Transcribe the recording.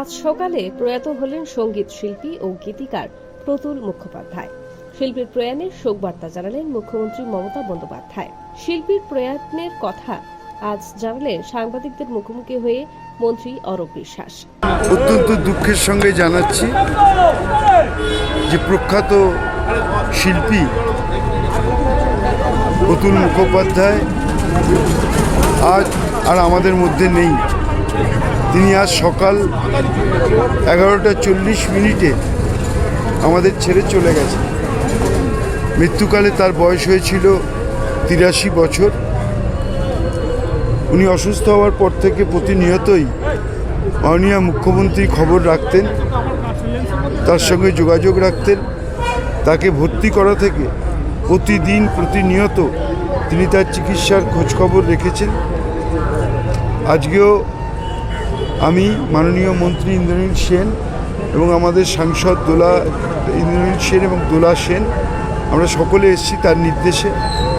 আজ সকালে প্রয়াত হলেন সংগীত শিল্পী ও গীতিকার প্রতুল মুখোপাধ্যায়। শিল্পীর প্রয়াণে শোকবার্তা জানালেন মুখ্যমন্ত্রী মমতা বন্দ্যোপাধ্যায়। শিল্পীর প্রয়াণের কথা আজ জানালেন সাংবাদিকদের মুখোমুখি হয়ে মন্ত্রী অরূপ বিশ্বাস। অত্যন্ত দুঃখের সঙ্গে জানাচ্ছি যে প্রখ্যাত শিল্পী অতুল মুখোপাধ্যায় আজ আর আমাদের মধ্যে নেই। তিনি আজ সকাল এগারোটা চল্লিশ মিনিটে আমাদের ছেড়ে চলে গেছে। মৃত্যুকালে তার বয়স হয়েছিল তিরাশি বছর। উনি অসুস্থ হওয়ার পর থেকে প্রতিনিয়তই অনিয়া মুখ্যমন্ত্রী খবর রাখতেন, তার সঙ্গে যোগাযোগ রাখতেন। তাকে ভর্তি করা থেকে প্রতিদিন প্রতিনিয়ত তিনি তার চিকিৎসার খোঁজখবর রেখেছেন। আজকেও আমি মাননীয় মন্ত্রী ইন্দ্রনীল সেন এবং আমাদের সাংসদ দোলা, ইন্দ্রনীল সেন এবং দোলা সেন, আমরা সকলে এসেছি তার নির্দেশে।